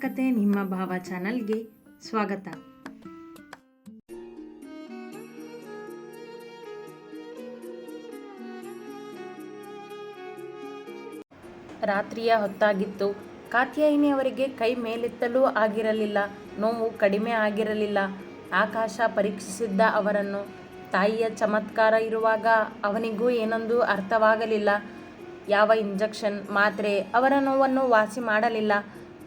ಕತೆ ನಿಮ್ಮ ಭಾವ ಚಾನಲ್ಗೆ ಸ್ವಾಗತ. ರಾತ್ರಿಯ ಹೊತ್ತಾಗಿತ್ತು. ಕಾತ್ಯಾಯಿನಿಯವರಿಗೆ ಕೈ ಮೇಲೆತ್ತಲೂ ಆಗಿರಲಿಲ್ಲ. ನೋವು ಕಡಿಮೆ ಆಗಿರಲಿಲ್ಲ. ಆಕಾಶ ಪರೀಕ್ಷಿಸಿದ್ದ ಅವರನ್ನು. ತಾಯಿಯ ಚಮತ್ಕಾರ ಇರುವಾಗ ಅವನಿಗೂ ಏನೊಂದು ಅರ್ಥವಾಗಲಿಲ್ಲ. ಯಾವ ಇಂಜೆಕ್ಷನ್? ಮಾತ್ರೆ ಅವರ ನೋವನ್ನು ವಾಸಿ ಮಾಡಲಿಲ್ಲ.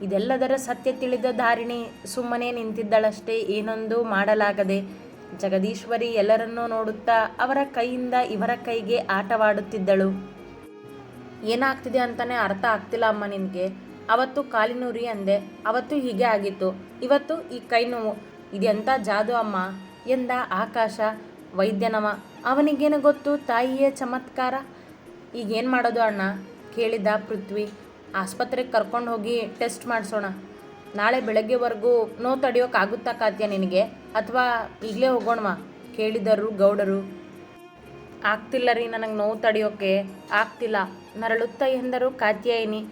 ಇದೆಲ್ಲದರ ಸತ್ಯ ತಿಳಿದ ಧಾರಿಣಿ ಸುಮ್ಮನೆ ನಿಂತಿದ್ದಳಷ್ಟೇ ಏನೊಂದು ಮಾಡಲಾಗದೆ. ಜಗದೀಶ್ವರಿ ಎಲ್ಲರನ್ನೂ ನೋಡುತ್ತಾ ಅವರ ಕೈಯಿಂದ ಇವರ ಕೈಗೆ ಆಟವಾಡುತ್ತಿದ್ದಳು. ಏನಾಗ್ತಿದೆ ಅಂತಾನೆ ಅರ್ಥ ಆಗ್ತಿಲ್ಲ ಅಮ್ಮ ನಿನಗೆ. ಅವತ್ತು ಕಾಲಿನೂರಿ ಅಂದೆ. ಅವತ್ತು ಹೀಗೆ ಆಗಿತ್ತು. ಇವತ್ತು ಈ ಕೈ ನೋವು ಇದೆಂಥ ಜಾದು ಅಮ್ಮ? ಎಂದ ಆಕಾಶ. ವೈದ್ಯನವ. ಅವನಿಗೇನು ಗೊತ್ತು ತಾಯಿಯ ಚಮತ್ಕಾರ? ಈಗೇನು ಮಾಡೋದು ಅಣ್ಣ? ಕೇಳಿದ ಪೃಥ್ವಿ. ಆಸ್ಪತ್ರೆಗೆ ಕರ್ಕೊಂಡು ಹೋಗಿ ಟೆಸ್ಟ್ ಮಾಡಿಸೋಣ. ನಾಳೆ ಬೆಳಗ್ಗೆವರೆಗೂ ನೋವು ತಡೆಯೋಕ್ಕಾಗುತ್ತಾ ಕಾತ್ಯ ನಿನಗೆ? ಅಥವಾ ಈಗಲೇ ಹೋಗೋಣವಾ? ಕೇಳಿದರು ಗೌಡರು. ಆಗ್ತಿಲ್ಲ ರೀ ನನಗೆ ನೋವು ತಡೆಯೋಕೆ. ಆಗ್ತಿಲ್ಲ. ನರಳುತ್ತಾ ಎಂದರು ಕಾತ್ಯಾಯಿನಿ.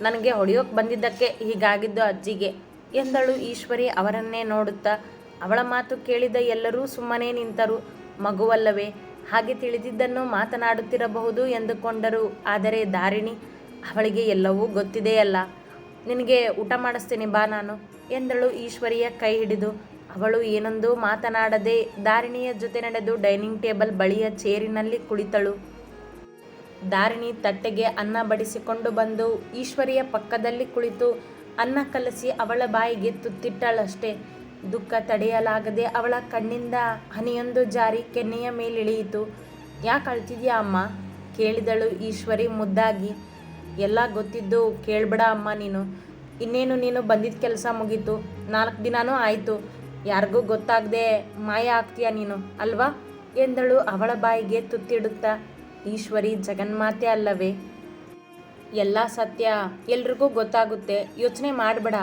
ನನಗೆ ಹೊಡೆಯೋಕೆ ಬಂದಿದ್ದಕ್ಕೆ ಹೀಗಾಗಿದ್ದು ಅಜ್ಜಿಗೆ. ಎಂದಳು ಈಶ್ವರಿ ಅವರನ್ನೇ ನೋಡುತ್ತಾ. ಅವಳ ಮಾತು ಕೇಳಿದ ಎಲ್ಲರೂ ಸುಮ್ಮನೆ ನಿಂತರು. ಮಗುವಲ್ಲವೇ? ಹಾಗೆ ತಿಳಿದಿದ್ದನ್ನು ಮಾತನಾಡುತ್ತಿರಬಹುದು ಎಂದುಕೊಂಡರು. ಆದರೆ ದಾರಿಣಿ ಅವಳಿಗೆ ಎಲ್ಲವೂ ಗೊತ್ತಿದೆಯಲ್ಲ ನಿನಗೆ ಊಟ ಮಾಡಿಸ್ತೀನಿ ಬಾ ನಾನು, ಎಂದಳು ಈಶ್ವರಿಯ ಕೈ ಹಿಡಿದು. ಅವಳು ಏನೊಂದು ಮಾತನಾಡದೆ ದಾರಿಣಿಯ ಜೊತೆ ನಡೆದು ಡೈನಿಂಗ್ ಟೇಬಲ್ ಬಳಿಯ ಚೇರಿನಲ್ಲಿ ಕುಳಿತಳು. ದಾರಿಣಿ ತಟ್ಟೆಗೆ ಅನ್ನ ಬಡಿಸಿಕೊಂಡು ಬಂದು ಈಶ್ವರಿಯ ಪಕ್ಕದಲ್ಲಿ ಕುಳಿತು ಅನ್ನ ಕಲಸಿ ಅವಳ ಬಾಯಿಗೆ ತುತ್ತಿಟ್ಟಳಷ್ಟೇ. ದುಃಖ ತಡೆಯಲಾಗದೆ ಅವಳ ಕಣ್ಣಿಂದ ಹನಿಯೊಂದು ಜಾರಿ ಕೆನ್ನೆಯ ಮೇಲಿಳಿಯಿತು. ಯಾಕೆ ಅಳ್ತಿದ್ಯಾ ಅಮ್ಮ? ಕೇಳಿದಳು ಈಶ್ವರಿ ಮುದ್ದಾಗಿ. ಎಲ್ಲ ಗೊತ್ತಿದ್ದು ಕೇಳ್ಬೇಡ ಅಮ್ಮ ನೀನು. ಇನ್ನೇನು ನೀನು ಬಂದಿದ್ದ ಕೆಲಸ ಮುಗೀತು. ನಾಲ್ಕು ದಿನಾನೂ ಆಯಿತು. ಯಾರಿಗೂ ಗೊತ್ತಾಗದೆ ಮಾಯ ಆಗ್ತೀಯ ನೀನು, ಅಲ್ವಾ? ಎಂದಳು ಅವಳ ಬಾಯಿಗೆ ತುತ್ತಿಡುತ್ತಾ. ಈಶ್ವರಿ ಜಗನ್ಮಾತೆ ಅಲ್ಲವೇ? ಎಲ್ಲ ಸತ್ಯ, ಎಲ್ರಿಗೂ ಗೊತ್ತಾಗುತ್ತೆ. ಯೋಚನೆ ಮಾಡಬೇಡ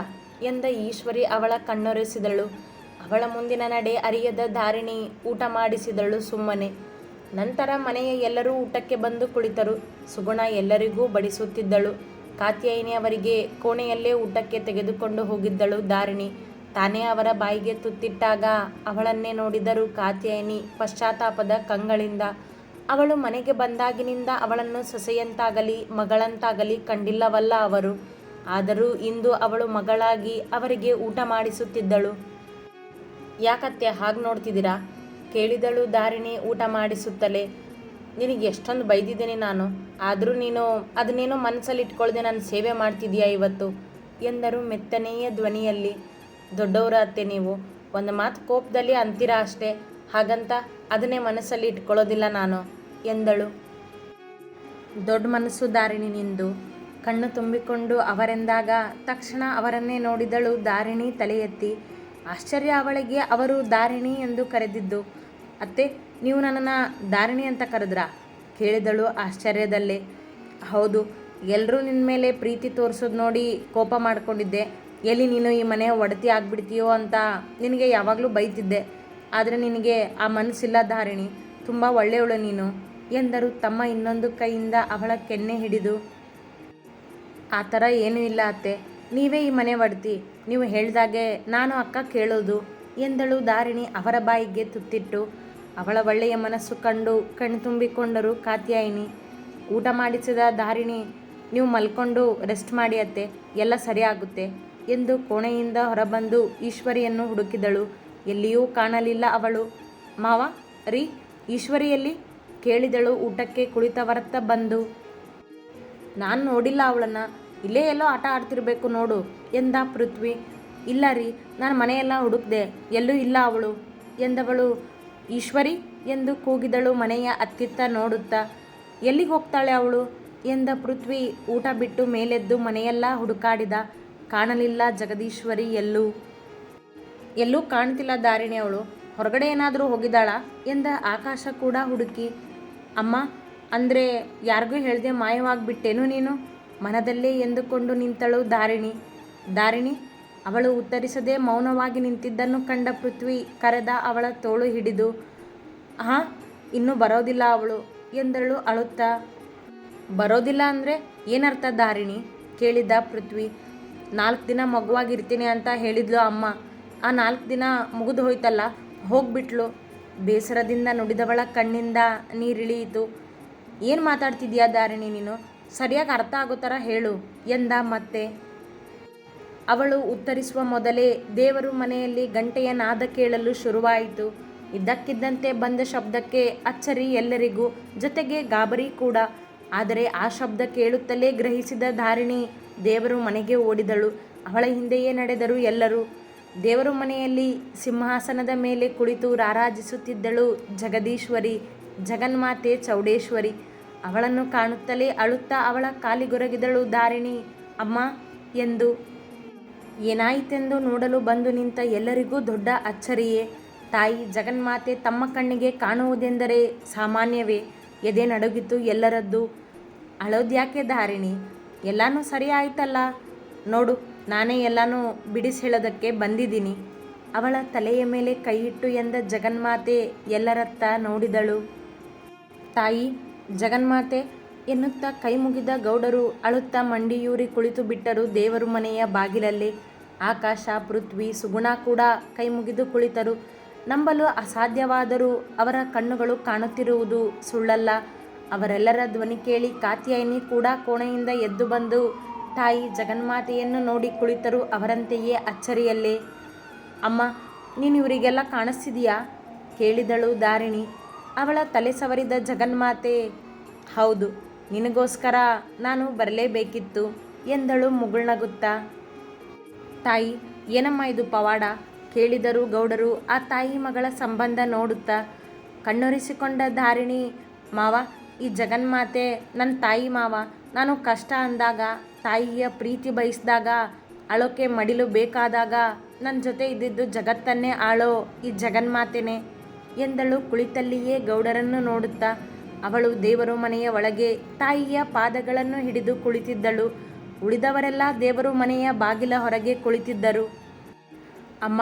ಎಂದ ಈಶ್ವರಿ ಅವಳ ಕಣ್ಣೊರೆಸಿದಳು. ಅವಳ ಮುಂದಿನ ನಡೆ ಅರಿಯದ ಧಾರಿಣಿ ಊಟ ಮಾಡಿಸಿದಳು ಸುಮ್ಮನೆ. ನಂತರ ಮನೆಯ ಎಲ್ಲರೂ ಊಟಕ್ಕೆ ಬಂದು ಕುಳಿತರು. ಸುಗುಣ ಎಲ್ಲರಿಗೂ ಬಡಿಸುತ್ತಿದ್ದಳು. ಕಾತ್ಯಾಯಿನಿ ಅವರಿಗೆ ಕೋಣೆಯಲ್ಲೇ ಊಟಕ್ಕೆ ತೆಗೆದುಕೊಂಡು ಹೋಗಿದ್ದಳು ಧಾರಿಣಿ. ತಾನೇ ಅವರ ಬಾಯಿಗೆ ತುತ್ತಿಟ್ಟಾಗ ಅವಳನ್ನೇ ನೋಡಿದರು ಕಾತ್ಯಾಯಿನಿ ಪಶ್ಚಾತ್ತಾಪದ ಕಂಗಳಿಂದ. ಅವಳು ಮನೆಗೆ ಬಂದಾಗಿನಿಂದ ಅವಳನ್ನು ಸೊಸೆಯಂತಾಗಲಿ, ಮಗಳಂತಾಗಲಿ ಕಂಡಿಲ್ಲವಲ್ಲ ಅವರು. ಆದರೂ ಇಂದು ಅವಳು ಮಗಳಾಗಿ ಅವರಿಗೆ ಊಟ ಮಾಡಿಸುತ್ತಿದ್ದಳು. ಯಾಕತ್ತೆ ಹಾಗೆ ನೋಡ್ತಿದ್ದೀರಾ? ಕೇಳಿದಳು, ದಾರಿಣಿ, ಊಟ ಮಾಡಿಸುತ್ತಲೇ. ನಿನಗೆ ಎಷ್ಟೊಂದು ಬೈದಿದ್ದೀನಿ ನಾನು. ಆದರೂ ನೀನು ಅದನ್ನೇನೋ ಮನಸ್ಸಲ್ಲಿ ಇಟ್ಕೊಳ್ಳದೆ ನಾನು ಸೇವೆ ಮಾಡ್ತಿದ್ದೀಯಾ ಇವತ್ತು? ಎಂದರು ಮೆತ್ತನೆಯ ಧ್ವನಿಯಲ್ಲಿ. ದೊಡ್ಡವರ ಅತ್ತೆ ನೀವು. ಒಂದು ಮಾತು ಕೋಪದಲ್ಲಿ ಅಂತೀರಾ ಅಷ್ಟೇ. ಹಾಗಂತ ಅದನ್ನೇ ಮನಸ್ಸಲ್ಲಿ ಇಟ್ಕೊಳ್ಳೋದಿಲ್ಲ ನಾನು, ಎಂದಳು. ದೊಡ್ಡ ಮನಸ್ಸು ದಾರಿಣಿ ನಿಂದು. ಕಣ್ಣು ತುಂಬಿಕೊಂಡು ಅವರೆಂದಾಗ ತಕ್ಷಣ ಅವರನ್ನೇ ನೋಡಿದಳು ದಾರಿಣಿ ತಲೆ ಎತ್ತಿ ಆಶ್ಚರ್ಯ ಅವಳಿಗೆ ಅವರು ದಾರಿಣಿ ಎಂದು ಕರೆದಿದ್ದು. ಅತ್ತೆ, ನೀವು ನನ್ನನ್ನು ಧಾರಣಿ ಅಂತ ಕರೆದ್ರಾ? ಕೇಳಿದಳು ಆಶ್ಚರ್ಯದಲ್ಲೇ. ಹೌದು ಎಲ್ಲರೂ ನಿನ್ನ ಮೇಲೆ ಪ್ರೀತಿ ತೋರಿಸೋದು ನೋಡಿ ಕೋಪ ಮಾಡಿಕೊಂಡಿದ್ದೆ. ಎಲ್ಲಿ ನೀನು ಈ ಮನೆ ಒಡತಿ ಆಗಿಬಿಡ್ತೀಯೋ ಅಂತ ನಿನಗೆ ಯಾವಾಗಲೂ ಬೈತಿದ್ದೆ. ಆದರೆ ನಿನಗೆ ಆ ಮನಸ್ಸಿಲ್ಲ ಧಾರಣಿ, ತುಂಬ ಒಳ್ಳೆಯವಳು ನೀನು ಎಂದರು ತಮ್ಮ ಇನ್ನೊಂದು ಕೈಯಿಂದ ಅವಳ ಕೆನ್ನೆ ಹಿಡಿದು. ಆ ಥರ ಏನೂ ಇಲ್ಲ ಅತ್ತೆ, ನೀವೇ ಈ ಮನೆ ಒಡ್ತಿ, ನೀವು ಹೇಳ್ದಾಗೆ ನಾನು ಅಕ್ಕ ಕೇಳೋದು ಎಂದಳು ಧಾರಿಣಿ ಅವರ ಬಾಯಿಗೆ ತುತ್ತಿಟ್ಟು ಅವಳ ಒಳ್ಳೆಯ ಮನಸ್ಸು ಕಂಡು ಕಣ್ಣು ತುಂಬಿಕೊಂಡರು ಕಾತ್ಯಾಯಿನಿ. ಊಟ ಮಾಡಿಸಿದ ದಾರಿಣಿ ನೀವು ಮಲ್ಕೊಂಡು ರೆಸ್ಟ್ ಮಾಡಿ ಅತ್ತೆ, ಎಲ್ಲ ಸರಿಯಾಗುತ್ತೆ ಎಂದು ಕೋಣೆಯಿಂದ ಹೊರಬಂದು ಈಶ್ವರಿಯನ್ನು ಹುಡುಕಿದಳು. ಎಲ್ಲಿಯೂ ಕಾಣಲಿಲ್ಲ ಅವಳು. ಮಾವ, ರೀ, ಈಶ್ವರಿಯಲ್ಲಿ ಕೇಳಿದಳು ಊಟಕ್ಕೆ ಕುಳಿತವರತ್ತ ಬಂದು. ನಾನು ನೋಡಿಲ್ಲ ಅವಳನ್ನು. ಇಲ್ಲೇ ಎಲ್ಲೋ ಆಟ ಆಡ್ತಿರ್ಬೇಕು ನೋಡು ಎಂದ ಪೃಥ್ವಿ. ಇಲ್ಲ ರೀ, ನಾನು ಮನೆಯೆಲ್ಲ ಹುಡುಕ್ದೆ, ಎಲ್ಲೂ ಇಲ್ಲ ಅವಳು ಎಂದವಳು. ಈಶ್ವರಿ ಎಂದು ಕೂಗಿದಳು ಮನೆಯ ಅತ್ತಿತ್ತ ನೋಡುತ್ತಾ ಎಲ್ಲಿಗೆ ಹೋಗ್ತಾಳೆ ಅವಳು? ಎಂದ ಪೃಥ್ವಿ ಊಟ ಬಿಟ್ಟು ಮೇಲೆದ್ದು ಮನೆಯೆಲ್ಲ ಹುಡುಕಾಡಿದ, ಕಾಣಲಿಲ್ಲ ಜಗದೀಶ್ವರಿ, ಎಲ್ಲೂ ಎಲ್ಲೂ ಕಾಣ್ತಿಲ್ಲ ದಾರಿಣಿ ಅವಳು, ಹೊರಗಡೆ ಏನಾದರೂ ಹೋಗಿದ್ದಾಳ? ಎಂದ ಆಕಾಶ ಕೂಡ ಹುಡುಕಿ, ಅಮ್ಮ, ಅಂದರೆ ಯಾರಿಗೂ ಹೇಳಿದೆ ಮಾಯವಾಗಿಬಿಟ್ಟೇನು ನೀನು? ಮನದಲ್ಲೇ ಎಂದುಕೊಂಡು ನಿಂತಳು ದಾರಿಣಿ ದಾರಿಣಿ ಅವಳು ಉತ್ತರಿಸದೆ ಮೌನವಾಗಿ ನಿಂತಿದ್ದನ್ನು ಕಂಡ ಪೃಥ್ವಿ ಕರೆದ ಅವಳ ತೋಳು ಹಿಡಿದು, ಹಾಂ, ಇನ್ನೂ ಬರೋದಿಲ್ಲ ಅವಳು, ಎಂದಳು ಅಳುತ್ತಾ. ಬರೋದಿಲ್ಲ ಅಂದರೆ ಏನರ್ಥ ದಾರಿಣಿ ಕೇಳಿದ ಪೃಥ್ವಿ. ನಾಲ್ಕು ದಿನ ಮಗುವಾಗಿರ್ತೀನಿ ಅಂತ ಹೇಳಿದ್ಲು ಅಮ್ಮ. ಆ ನಾಲ್ಕು ದಿನ ಮುಗಿದು ಹೋಯ್ತಲ್ಲ, ಹೋಗ್ಬಿಟ್ಲು. ಬೇಸರದಿಂದ ನುಡಿದವಳ ಕಣ್ಣಿಂದ ನೀರಿಳಿಯಿತು. ಏನು ಮಾತಾಡ್ತಿದ್ಯಾ ದಾರಿಣಿ ನೀನು? ಸರಿಯಾಗಿ ಅರ್ಥ ಆಗೋ ಥರ ಹೇಳು, ಎಂದ ಮತ್ತೆ. ಅವಳು ಉತ್ತರಿಸುವ ಮೊದಲೇ ದೇವರು ಮನೆಯಲ್ಲಿ ಗಂಟೆಯ ನಾದ ಕೇಳಲು ಶುರುವಾಯಿತು. ಇದ್ದಕ್ಕಿದ್ದಂತೆ ಬಂದ ಶಬ್ದಕ್ಕೆ ಅಚ್ಚರಿ ಎಲ್ಲರಿಗೂ, ಜೊತೆಗೆ ಗಾಬರಿ ಕೂಡ. ಆದರೆ ಆ ಶಬ್ದ ಕೇಳುತ್ತಲೇ ಗ್ರಹಿಸಿದ ಧಾರಿಣಿ ದೇವರು ಮನೆಗೆ ಓಡಿದಳು. ಅವಳ ಹಿಂದೆಯೇ ನಡೆದರು ಎಲ್ಲರೂ. ದೇವರು ಮನೆಯಲ್ಲಿ ಸಿಂಹಾಸನದ ಮೇಲೆ ಕುಳಿತು ರಾರಾಜಿಸುತ್ತಿದ್ದಳು ಜಗದೀಶ್ವರಿ, ಜಗನ್ಮಾತೆ ಚೌಡೇಶ್ವರಿ. ಅವಳನ್ನು ಕಾಣುತ್ತಲೇ ಅಳುತ್ತಾ ಅವಳ ಕಾಲಿಗೊರಗಿದಳು ಧಾರಿಣಿ, ಅಮ್ಮ, ಎಂದು ಏನಾಯಿತೆಂದು ನೋಡಲು ಬಂದು ನಿಂತ ಎಲ್ಲರಿಗೂ ದೊಡ್ಡ ಅಚ್ಚರಿಯೇ. ತಾಯಿ ಜಗನ್ಮಾತೆ ತಮ್ಮ ಕಣ್ಣಿಗೆ ಕಾಣುವುದೆಂದರೆ ಸಾಮಾನ್ಯವೇ. ಎದೆ ನಡುಗಿತು ಎಲ್ಲರದ್ದು. ಅಳೋದ್ಯಾಕೆ ಧಾರಿಣಿ? ಎಲ್ಲನೂ ಸರಿ ಆಯ್ತಲ್ಲ ನೋಡು, ನಾನೇ ಎಲ್ಲನೂ ಬಿಡಿಸಿ ಹೇಳೋದಕ್ಕೆ ಬಂದಿದ್ದೀನಿ. ಅವಳ ತಲೆಯ ಮೇಲೆ ಕೈಯಿಟ್ಟು ಎಂದ ಜಗನ್ಮಾತೆ ಎಲ್ಲರತ್ತ ನೋಡಿದಳು. ತಾಯಿ, ಜಗನ್ಮಾತೆ, ಎನ್ನುತ್ತಾ ಕೈ ಮುಗಿದ ಗೌಡರು ಅಳುತ್ತಾ ಮಂಡಿಯೂರಿ ಕುಳಿತು ಬಿಟ್ಟರು ದೇವರು ಮನೆಯ ಬಾಗಿಲಲ್ಲಿ. ಆಕಾಶ, ಪೃಥ್ವಿ, ಸುಗುಣ ಕೂಡ ಕೈ ಮುಗಿದು ಕುಳಿತರು. ನಂಬಲು ಅಸಾಧ್ಯವಾದರೂ ಅವರ ಕಣ್ಣುಗಳು ಕಾಣುತ್ತಿರುವುದು ಸುಳ್ಳಲ್ಲ. ಅವರೆಲ್ಲರ ಧ್ವನಿ ಕೇಳಿ ಕಾತ್ಯಾಯಿನಿ ಕೂಡ ಕೋಣೆಯಿಂದ ಎದ್ದು ಬಂದು ತಾಯಿ ಜಗನ್ಮಾತೆಯನ್ನು ನೋಡಿ ಕುಳಿತರು ಅವರಂತೆಯೇ ಅಚ್ಚರಿಯಲ್ಲೇ. ಅಮ್ಮ, ನೀನು ಇವರಿಗೆಲ್ಲ ಕಾಣಿಸ್ತಿದೀಯಾ? ಕೇಳಿದಳು ದಾರಿಣಿ ಅವಳ ತಲೆ ಸವರಿದ ಜಗನ್ಮಾತೆ, ಹೌದು, ನಿನಗೋಸ್ಕರ ನಾನು ಬರಲೇಬೇಕಿತ್ತು ಎಂದಳು ಮುಗುಳ್ನಗುತ್ತಾ. ತಾಯಿ, ಏನಮ್ಮ ಇದು ಪವಾಡ? ಕೇಳಿದರು ಗೌಡರು ಆ ತಾಯಿ ಮಗಳ ಸಂಬಂಧ ನೋಡುತ್ತಾ ಕಣ್ಣೊರಿಸಿಕೊಂಡ ಧಾರಿಣಿ, ಮಾವ, ಈ ಜಗನ್ಮಾತೆ ನನ್ನ ತಾಯಿ ಮಾವ, ನಾನು ಕಷ್ಟ ಅಂದಾಗ, ತಾಯಿಯ ಪ್ರೀತಿ ಬಯಸಿದಾಗ, ಅಳೋಕೆ ಮಡಿಲು ಬೇಕಾದಾಗ ನನ್ನ ಜೊತೆ ಇದ್ದಿದ್ದು ಜಗತ್ತನ್ನೇ ಆಳೋ ಈ ಜಗನ್ಮಾತೆನೇ ಎಂದಳು ಕುಳಿತಲ್ಲಿಯೇ ಗೌಡರನ್ನು ನೋಡುತ್ತಾ. ಅವಳು ದೇವರು ಮನೆಯ ಒಳಗೆ ತಾಯಿಯ ಪಾದಗಳನ್ನು ಹಿಡಿದು ಕುಳಿತಿದ್ದಳು. ಉಳಿದವರೆಲ್ಲ ದೇವರು ಮನೆಯ ಬಾಗಿಲ ಹೊರಗೆ ಕುಳಿತಿದ್ದರು. ಅಮ್ಮ,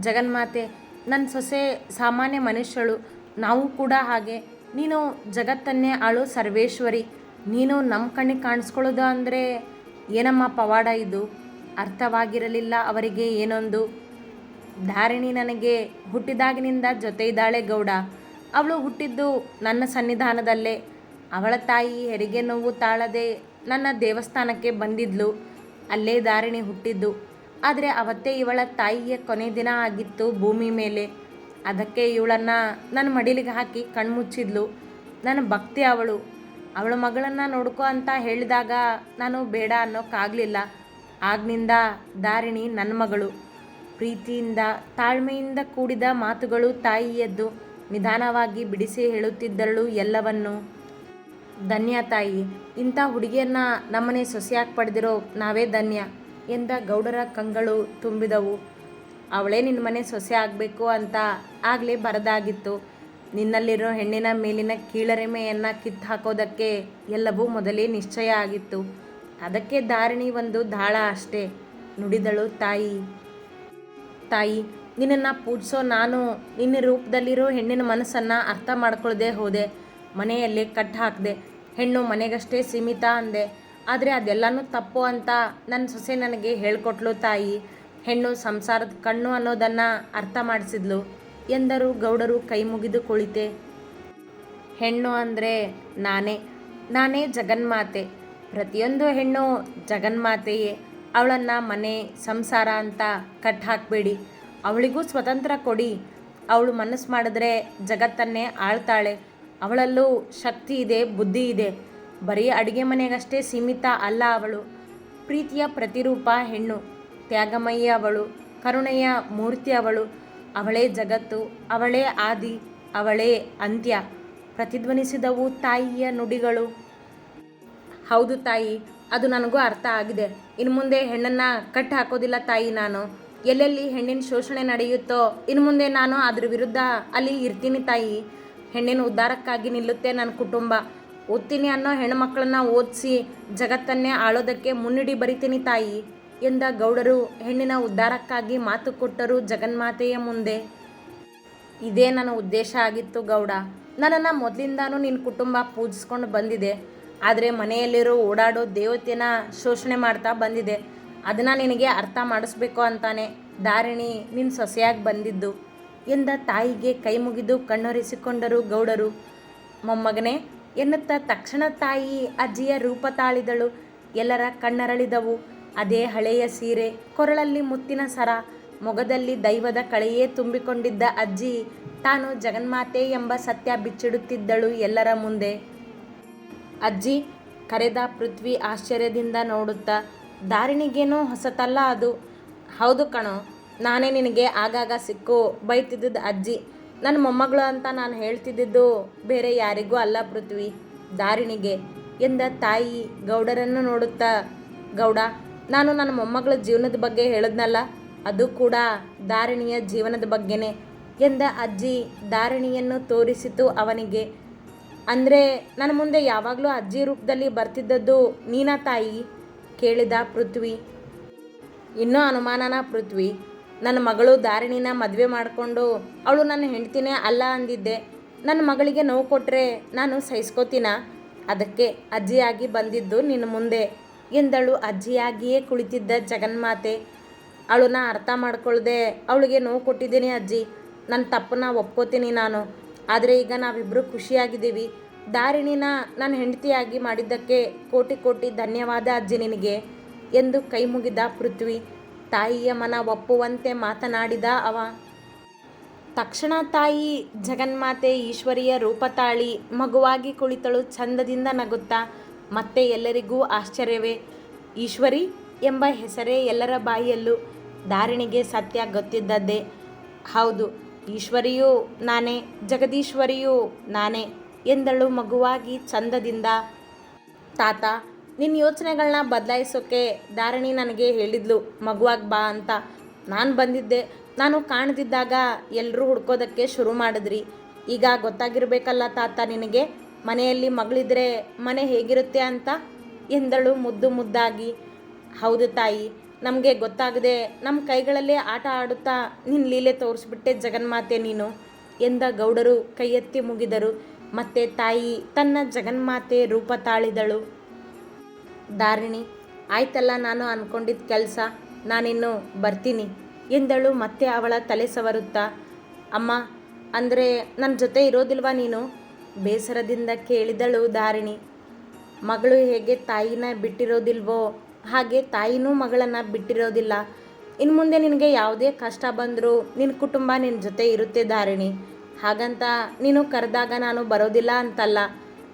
ಜಗನ್ಮಾತೆ ನನ್ನ ಸೊಸೆ ಸಾಮಾನ್ಯ ಮನುಷ್ಯಳು, ನಾವು ಕೂಡ ಹಾಗೆ. ನೀನು ಜಗತ್ತನ್ನೇ ಆಳು ಸರ್ವೇಶ್ವರಿ. ನೀನು ನಮ್ಮ ಕಣ್ಣಿಗೆ ಕಾಣಿಸ್ಕೊಳ್ಳೋದು ಅಂದರೆ ಏನಮ್ಮ ಪವಾಡ ಇದು? ಅರ್ಥವಾಗಿರಲಿಲ್ಲ ಅವರಿಗೆ ಏನೊಂದು. ಧಾರಿಣಿ ನನಗೆ ಹುಟ್ಟಿದಾಗಿನಿಂದ ಜೊತೆ ಇದ್ದಾಳೆ ಗೌಡ. ಅವಳು ಹುಟ್ಟಿದ್ದು ನನ್ನ ಸನ್ನಿಧಾನದಲ್ಲೇ. ಅವಳ ತಾಯಿ ಹೆರಿಗೆ ನೋವು ತಾಳದೆ ನನ್ನ ದೇವಸ್ಥಾನಕ್ಕೆ ಬಂದಿದ್ಲು. ಅಲ್ಲೇ ದಾರಿಣಿ ಹುಟ್ಟಿದ್ದು. ಆದರೆ ಅವತ್ತೇ ಇವಳ ತಾಯಿಯ ಕೊನೆ ದಿನ ಆಗಿತ್ತು ಭೂಮಿ ಮೇಲೆ. ಅದಕ್ಕೆ ಇವಳನ್ನು ನನ್ನ ಮಡಿಲಿಗೆ ಹಾಕಿ ಕಣ್ಮುಚ್ಚಿದ್ಲು. ನನ್ನ ಭಕ್ತಿ ಅವಳು. ಅವಳ ಮಗಳನ್ನು ನೋಡ್ಕೊ ಅಂತ ಹೇಳಿದಾಗ ನಾನು ಬೇಡ ಅನ್ನೋಕ್ಕಾಗಲಿಲ್ಲ ಆಗ್ನಿಂದ ಧಾರಿಣಿ ನನ್ನ ಮಗಳು. ಪ್ರೀತಿಯಿಂದ, ತಾಳ್ಮೆಯಿಂದ ಕೂಡಿದ ಮಾತುಗಳು ತಾಯಿಯದ್ದು. ನಿಧಾನವಾಗಿ ಬಿಡಿಸಿ ಹೇಳುತ್ತಿದ್ದಳು ಎಲ್ಲವನ್ನು. ಧನ್ಯ ತಾಯಿ. ಇಂಥ ಹುಡುಗಿಯನ್ನ ನಮ್ಮನೆ ಸೊಸೆಯಾಗಿ ಪಡೆದಿರೋ ನಾವೇ ಧನ್ಯ. ಎಂದ ಗೌಡರ ಕಂಗಳು ತುಂಬಿದವು. ಅವಳೇ ನಿನ್ನ ಮನೆ ಸೊಸೆ ಆಗಬೇಕು ಅಂತ ಆಗಲೇ ಬರದಾಗಿತ್ತು. ನಿನ್ನಲ್ಲಿರೋ ಹೆಣ್ಣಿನ ಮೇಲಿನ ಕೀಳರಿಮೆಯನ್ನು ಕಿತ್ತು ಹಾಕೋದಕ್ಕೆ ಎಲ್ಲವೂ ಮೊದಲೇ ನಿಶ್ಚಯ ಆಗಿತ್ತು. ಅದಕ್ಕೆ ಧಾರಣಿ ಒಂದು ದಾಳ ಅಷ್ಟೇ. ನುಡಿದಳು ತಾಯಿ. ತಾಯಿ, ನಿನ್ನನ್ನು ಪೂಜಿಸೋ ನಾನು ನಿನ್ನ ರೂಪದಲ್ಲಿರೋ ಹೆಣ್ಣಿನ ಮನಸ್ಸನ್ನು ಅರ್ಥ ಮಾಡ್ಕೊಳ್ಳದೆ ಹೋದೆ. ಮನೆಯಲ್ಲಿ ಕಟ್ಟು ಹಾಕಿದೆ, ಹೆಣ್ಣು ಮನೆಗಷ್ಟೇ ಸೀಮಿತ ಅಂದೆ, ಆದರೆ ಅದೆಲ್ಲನೂ ತಪ್ಪು ಅಂತ ನನ್ನ ಸೊಸೆ ನನಗೆ ಹೇಳ್ಕೊಟ್ಲು ತಾಯಿ. ಹೆಣ್ಣು ಸಂಸಾರದ ಕಣ್ಣು ಅನ್ನೋದನ್ನು ಅರ್ಥ ಮಾಡಿಸಿದ್ಲು, ಎಂದರು ಗೌಡರು ಕೈ ಮುಗಿದು ಕುಳಿತೆ. ಹೆಣ್ಣು ಅಂದರೆ ನಾನೇ ನಾನೇ ಜಗನ್ಮಾತೆ. ಪ್ರತಿಯೊಂದು ಹೆಣ್ಣು ಜಗನ್ಮಾತೆಯೇ. ಅವಳನ್ನು ಮನೆ, ಸಂಸಾರ ಅಂತ ಕಟ್ ಹಾಕಬೇಡಿ. ಅವಳಿಗೂ ಸ್ವತಂತ್ರ ಕೊಡಿ. ಅವಳು ಮನಸ್ಸು ಮಾಡಿದ್ರೆ ಜಗತ್ತನ್ನೇ ಆಳ್ತಾಳೆ. ಅವಳಲ್ಲೂ ಶಕ್ತಿ ಇದೆ, ಬುದ್ಧಿ ಇದೆ. ಬರೀ ಅಡುಗೆ ಮನೆಗಷ್ಟೇ ಸೀಮಿತ ಅಲ್ಲ ಅವಳು. ಪ್ರೀತಿಯ ಪ್ರತಿರೂಪ ಹೆಣ್ಣು. ತ್ಯಾಗಮಯ್ಯ ಅವಳು. ಕರುಣೆಯ ಮೂರ್ತಿ ಅವಳು. ಅವಳೇ ಜಗತ್ತು, ಅವಳೇ ಆದಿ, ಅವಳೇ ಅಂತ್ಯ. ಪ್ರತಿಧ್ವನಿಸಿದವು ತಾಯಿಯ ನುಡಿಗಳು. ಹೌದು ತಾಯಿ, ಅದು ನನಗೂ ಅರ್ಥ ಆಗಿದೆ. ಇನ್ನು ಮುಂದೆ ಹೆಣ್ಣನ್ನು ಕಟ್ಟಿ ಹಾಕೋದಿಲ್ಲ ತಾಯಿ ನಾನು. ಎಲ್ಲೆಲ್ಲಿ ಹೆಣ್ಣಿನ ಶೋಷಣೆ ನಡೆಯುತ್ತೋ, ಇನ್ನು ಮುಂದೆ ನಾನು ಅದ್ರ ವಿರುದ್ಧ ಅಲ್ಲಿ ಇರ್ತೀನಿ ತಾಯಿ. ಹೆಣ್ಣಿನ ಉದ್ಧಾರಕ್ಕಾಗಿ ನಿಲ್ಲುತ್ತೆ ನನ್ನ ಕುಟುಂಬ. ಓದ್ತೀನಿ ಅನ್ನೋ ಹೆಣ್ಣುಮಕ್ಕಳನ್ನ ಓದಿಸಿ ಜಗತ್ತನ್ನೇ ಆಳೋದಕ್ಕೆ ಮುನ್ನುಡಿ ಬರಿತೀನಿ ತಾಯಿ ಎಂದ ಗೌಡರು ಹೆಣ್ಣಿನ ಉದ್ಧಾರಕ್ಕಾಗಿ ಮಾತು ಕೊಟ್ಟರು ಜಗನ್ಮಾತೆಯ ಮುಂದೆ. ಇದೇ ನನ್ನ ಉದ್ದೇಶ ಆಗಿತ್ತು ಗೌಡ. ನನ್ನನ್ನು ಮೊದಲಿಂದಾನು ನಿನ್ನ ಕುಟುಂಬ ಪೂಜಿಸ್ಕೊಂಡು ಬಂದಿದೆ. ಆದರೆ ಮನೆಯಲ್ಲಿರೋ ಓಡಾಡೋ ದೇವತೆನ ಶೋಷಣೆ ಮಾಡ್ತಾ ಬಂದಿದೆ. ಅದನ್ನು ನಿನಗೆ ಅರ್ಥ ಮಾಡಿಸ್ಬೇಕು ಅಂತಾನೆ ದಾರಿಣಿ ನಿನ್ನ ಸೊಸೆಯಾಗಿ ಬಂದಿದ್ದು. ಎಂದ ತಾಯಿಗೆ ಕೈ ಮುಗಿದು ಕಣ್ಣೊರೆಸಿಕೊಂಡರು ಗೌಡರು. ಮೊಮ್ಮಗನೇ, ಎನ್ನುತ್ತಾ ತಕ್ಷಣ ತಾಯಿ ಅಜ್ಜಿಯ ರೂಪ ತಾಳಿದಳು. ಎಲ್ಲರ ಕಣ್ಣರಳಿದವು. ಅದೇ ಹಳೆಯ ಸೀರೆ, ಕೊರಳಲ್ಲಿ ಮುತ್ತಿನ ಸರ, ಮೊಗದಲ್ಲಿ ದೈವದ ಕಳೆಯೇ ತುಂಬಿಕೊಂಡಿದ್ದ ಅಜ್ಜಿ. ತಾನು ಜಗನ್ಮಾತೆ ಎಂಬ ಸತ್ಯ ಬಿಚ್ಚಿಡುತ್ತಿದ್ದಳು ಎಲ್ಲರ ಮುಂದೆ. ಅಜ್ಜಿ, ಕರೆದ ಪೃಥ್ವಿ ಆಶ್ಚರ್ಯದಿಂದ ನೋಡುತ್ತಾ, ದಾರಿಣಿಗೇನೋ ಹೊಸತಲ್ಲ ಅದು. ಹೌದು ಕಣೋ ನಾನೇ ನಿನಗೆ ಆಗಾಗ ಸಿಕ್ಕು ಬೈತಿದ್ದಿದ್ದು ಅಜ್ಜಿ. ನನ್ನ ಮೊಮ್ಮಗಳು ಅಂತ ನಾನು ಹೇಳ್ತಿದ್ದಿದ್ದು ಬೇರೆ ಯಾರಿಗೂ ಅಲ್ಲ ಪೃಥ್ವಿ, ದಾರಿಣಿಗೆ ಎಂದ ತಾಯಿ ಗೌಡರನ್ನು ನೋಡುತ್ತಾ. ಗೌಡ, ನಾನು ನನ್ನ ಮೊಮ್ಮಗಳ ಜೀವನದ ಬಗ್ಗೆ ಹೇಳಿದ್ನಲ್ಲ, ಅದು ಕೂಡ ದಾರಿಣಿಯ ಜೀವನದ ಬಗ್ಗೆನೇ ಎಂದ ಅಜ್ಜಿ ದಾರಿಣಿಯನ್ನು ತೋರಿಸಿತು ಅವನಿಗೆ. ಅಂದರೆ ನನ್ನ ಮುಂದೆ ಯಾವಾಗಲೂ ಅಜ್ಜಿ ರೂಪದಲ್ಲಿ ಬರ್ತಿದ್ದದ್ದು ನೀನಾ ತಾಯಿ? ಕೇಳಿದ ಪೃಥ್ವಿ. ಇನ್ನೂ ಅನುಮಾನನ ಪೃಥ್ವಿ? ನನ್ನ ಮಗಳು ದಾರಿಣಿನ ಮದುವೆ ಮಾಡಿಕೊಂಡು ಅವಳು ನನ್ನ ಹೆಂಡ್ತಿನೇ ಅಲ್ಲ ಅಂದಿದ್ದೆ. ನನ್ನ ಮಗಳಿಗೆ ನೋವು ಕೊಟ್ಟರೆ ನಾನು ಸಹಿಸ್ಕೋತೀನ? ಅದಕ್ಕೆ ಅಜ್ಜಿಯಾಗಿ ಬಂದಿದ್ದು ನಿನ್ನ ಮುಂದೆ ಎಂದಳು. ಅಜ್ಜಿಯಾಗಿಯೇ ಕುಳಿತಿದ್ದ ಜಗನ್ಮಾತೆ. ಅವಳನ್ನ ಅರ್ಥ ಮಾಡ್ಕೊಳ್ಳದೆ ಅವಳಿಗೆ ನೋವು ಕೊಟ್ಟಿದ್ದೀನಿ ಅಜ್ಜಿ. ನನ್ನ ತಪ್ಪನ್ನ ಒಪ್ಕೋತೀನಿ ನಾನು. ಆದರೆ ಈಗ ನಾವಿಬ್ಬರು ಖುಷಿಯಾಗಿದ್ದೀವಿ. ದಾರಿಣಿನ ನನ್ನ ಹೆಂಡತಿಯಾಗಿ ಮಾಡಿದ್ದಕ್ಕೆ ಕೋಟಿ ಕೋಟಿ ಧನ್ಯವಾದ ಅಜ್ಜಿ ನಿನಗೆ ಎಂದು ಕೈ ಮುಗಿದ ಪೃಥ್ವಿ. ತಾಯಿಯ ಮನ ಒಪ್ಪುವಂತೆ ಮಾತನಾಡಿದ ಅವ. ತಕ್ಷಣ ತಾಯಿ ಜಗನ್ಮಾತೆ ಈಶ್ವರಿಯ ರೂಪ ತಾಳಿ ಮಗುವಾಗಿ ಕುಳಿತಳು ಚಂದದಿಂದ ನಗುತ್ತಾ, ಮತ್ತೆ ಎಲ್ಲರಿಗೂ ಆಶ್ಚರ್ಯವೇ? ಈಶ್ವರಿ ಎಂಬ ಹೆಸರೇ ಎಲ್ಲರ ಬಾಯಿಯಲ್ಲೂ ದಾರಿಣಿಗೆ ಸತ್ಯ ಗೊತ್ತಿದ್ದದ್ದೇ. ಹೌದು, ಈಶ್ವರಿಯೂ ನಾನೇ, ಜಗದೀಶ್ವರಿಯೂ ನಾನೇ ಎಂದಳು ಮಗುವಾಗಿ ಚಂದದಿಂದ. ತಾತ ನಿನ್ನ ಯೋಚನೆಗಳನ್ನ ಬದಲಾಯಿಸೋಕೆ ಧಾರಣಿ ನನಗೆ ಹೇಳಿದ್ಲು, ಮಗುವಾಗಿ ಬಾ ಅಂತ. ನಾನು ಬಂದಿದ್ದೆ. ನಾನು ಕಾಣದಿದ್ದಾಗ ಎಲ್ಲರೂ ಹುಡ್ಕೋದಕ್ಕೆ ಶುರು ಮಾಡಿದ್ರಿ. ಈಗ ಗೊತ್ತಾಗಿರಬೇಕಲ್ಲ ತಾತ ನಿನಗೆ? ಮನೆಯಲ್ಲಿ ಮಗಳಿದ್ರೆ ಮನೆ ಹೇಗಿರುತ್ತೆ ಅಂತ? ಎಂದಳು ಮುದ್ದು ಮುದ್ದಾಗಿ. ಹೌದು ತಾಯಿ, ನಮಗೆ ಗೊತ್ತಾಗದೆ ನಮ್ಮ ಕೈಗಳಲ್ಲೇ ಆಟ ಆಡುತ್ತಾ ನಿನ್ನ ಲೀಲೆ ತೋರಿಸ್ಬಿಟ್ಟೆ ಜಗನ್ಮಾತೆ ನೀನು ಎಂದ ಗೌಡರು ಕೈ ಎತ್ತಿ ಮುಗಿದರು. ಮತ್ತೆ ತಾಯಿ ತನ್ನ ಜಗನ್ಮಾತೆ ರೂಪ ತಾಳಿದಳು. ದಾರಿಣಿ, ಆಯ್ತಲ್ಲ ನಾನು ಅಂದ್ಕೊಂಡಿದ್ದ ಕೆಲಸ, ನಾನಿನ್ನು ಬರ್ತೀನಿ. ಎಂದಳು ಮತ್ತೆ ಅವಳ ತಲೆ ಸವರುತ್ತಾ, ಅಮ್ಮ, ಅಂದರೆ ನನ್ನ ಜೊತೆ ಇರೋದಿಲ್ವಾ ನೀನು? ಬೇಸರದಿಂದ ಕೇಳಿದಳು ದಾರಿಣಿ, ಮಗಳು ಹೇಗೆ ತಾಯಿನ ಬಿಟ್ಟಿರೋದಿಲ್ವೋ, ಹಾಗೆ ತಾಯಿನೂ ಮಗಳನ್ನು ಬಿಟ್ಟಿರೋದಿಲ್ಲ. ಇನ್ನು ಮುಂದೆ ನಿನಗೆ ಯಾವುದೇ ಕಷ್ಟ ಬಂದರೂ ನಿನ್ನ ಕುಟುಂಬ ನಿನ್ನ ಜೊತೆ ಇರುತ್ತೆ ದಾರಿಣಿ. ಹಾಗಂತ ನೀನು ಕರೆದಾಗ ನಾನು ಬರೋದಿಲ್ಲ ಅಂತಲ್ಲ.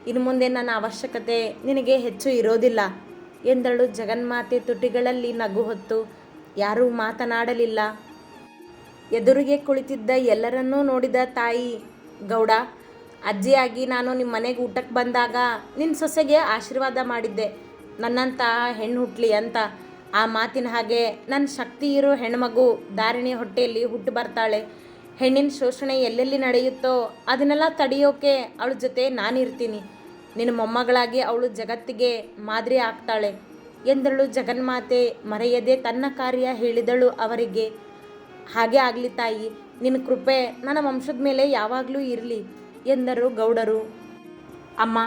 ಇನ್ನು ಮುಂದೆ ನನ್ನ ಅವಶ್ಯಕತೆ ನಿನಗೆ ಹೆಚ್ಚು ಇರೋದಿಲ್ಲ. ಎಂದಳು ಜಗನ್ಮಾತೆ ತುಟಿಗಳಲ್ಲಿ ನಗು ಹೊತ್ತು. ಯಾರೂ ಮಾತನಾಡಲಿಲ್ಲ. ಎದುರಿಗೆ ಕುಳಿತಿದ್ದ ಎಲ್ಲರನ್ನೂ ನೋಡಿದ ತಾಯಿ, ಗೌಡ, ಅಜ್ಜಿಯಾಗಿ ನಾನು ನಿಮ್ಮ ಮನೆಗೆ ಊಟಕ್ಕೆ ಬಂದಾಗ ನಿನ್ನ ಸೊಸೆಗೆ ಆಶೀರ್ವಾದ ಮಾಡಿದ್ದೆ. ನನ್ನಂತಹ ಹೆಣ್ಣು ಹುಟ್ಟಲಿ ಅಂತ. ಆ ಮಾತಿನ ಹಾಗೆ ನನ್ನ ಶಕ್ತಿ ಇರೋ ಹೆಣ್ಮಗು ದಾರಿಣಿ ಹೊಟ್ಟೆಯಲ್ಲಿ ಹುಟ್ಟು ಬರ್ತಾಳೆ. ಹೆಣ್ಣಿನ ಶೋಷಣೆ ಎಲ್ಲೆಲ್ಲಿ ನಡೆಯುತ್ತೋ ಅದನ್ನೆಲ್ಲ ತಡೆಯೋಕೆ ಅವಳ ಜೊತೆ ನಾನಿರ್ತೀನಿ. ನಿನ್ನ ಮೊಮ್ಮಗಳಾಗಿ ಅವಳು ಜಗತ್ತಿಗೆ ಮಾದರಿ ಆಗ್ತಾಳೆ ಎಂದಳು ಜಗನ್ಮಾತೆ ಮರೆಯದೆ ತನ್ನ ಕಾರ್ಯ ಹೇಳಿದಳು ಅವರಿಗೆ. ಹಾಗೆ ಆಗಲಿ ತಾಯಿ, ನಿನ್ನ ಕೃಪೆ ನನ್ನ ವಂಶದ ಮೇಲೆ ಯಾವಾಗಲೂ ಇರಲಿ ಎಂದರು ಗೌಡರು. ಅಮ್ಮ,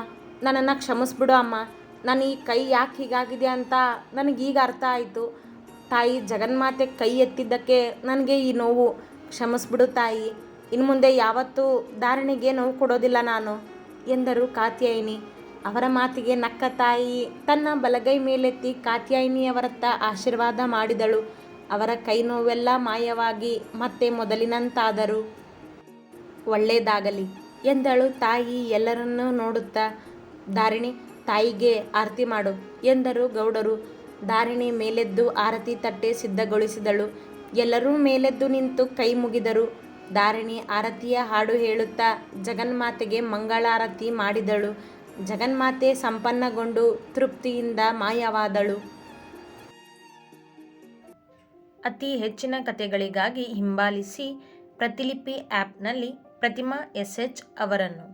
ನನ್ನನ್ನು ಕ್ಷಮಿಸ್ಬಿಡು ಅಮ್ಮ. ನಾನು ಈ ಕೈ ಯಾಕೆ ಹೀಗಾಗಿದೆ ಅಂತ ನನಗೀಗ ಅರ್ಥ ಆಯಿತು. ತಾಯಿ ಜಗನ್ಮಾತೆ ಕೈ ಎತ್ತಿದ್ದಕ್ಕೆ ನನಗೆ ಈ ನೋವು ಕ್ಷಮಿಸ್ಬಿಡು ತಾಯಿ. ಇನ್ನು ಮುಂದೆ ಯಾವತ್ತೂ ಧಾರಣೆಗೆ ನೋವು ಕೊಡೋದಿಲ್ಲ ನಾನು, ಎಂದರು ಕಾತ್ಯಾಯಿನಿ. ಅವರ ಮಾತಿಗೆ ನಕ್ಕ ತಾಯಿ ತನ್ನ ಬಲಗೈ ಮೇಲೆತ್ತಿ ಕಾತ್ಯಾಯಿನಿಯವರತ್ತ ಆಶೀರ್ವಾದ ಮಾಡಿದಳು. ಅವರ ಕೈ ನೋವೆಲ್ಲ ಮಾಯವಾಗಿ ಮತ್ತೆ ಮೊದಲಿನಂತಾದರು. ಒಳ್ಳೆಯದಾಗಲಿ ಎಂದಳು ತಾಯಿ ಎಲ್ಲರನ್ನೂ ನೋಡುತ್ತಾ. ಧಾರಿಣಿ, ತಾಯಿಗೆ ಆರತಿ ಮಾಡು, ಎಂದರು ಗೌಡರು. ಧಾರಿಣಿ ಮೇಲೆದ್ದು ಆರತಿ ತಟ್ಟೆ ಸಿದ್ಧಗೊಳಿಸಿದಳು. ಎಲ್ಲರೂ ಮೇಲೆದ್ದು ನಿಂತು ಕೈ ಮುಗಿದರು. ಧಾರಣಿ ಆರತಿಯ ಹಾಡು ಹೇಳುತ್ತಾ ಜಗನ್ಮಾತೆಗೆ ಮಂಗಳಾರತಿ ಮಾಡಿದಳು. ಜಗನ್ಮಾತೆ ಸಂಪನ್ನಗೊಂಡು ತೃಪ್ತಿಯಿಂದ ಮಾಯವಾದಳು. ಅತಿ ಹೆಚ್ಚಿನ ಕಥೆಗಳಿಗಾಗಿ ಹಿಂಬಾಲಿಸಿ ಪ್ರತಿಲಿಪಿ ಆ್ಯಪ್ನಲ್ಲಿ ಪ್ರತಿಮಾ ಎಸ್ ಎಚ್ ಅವರನ್ನು.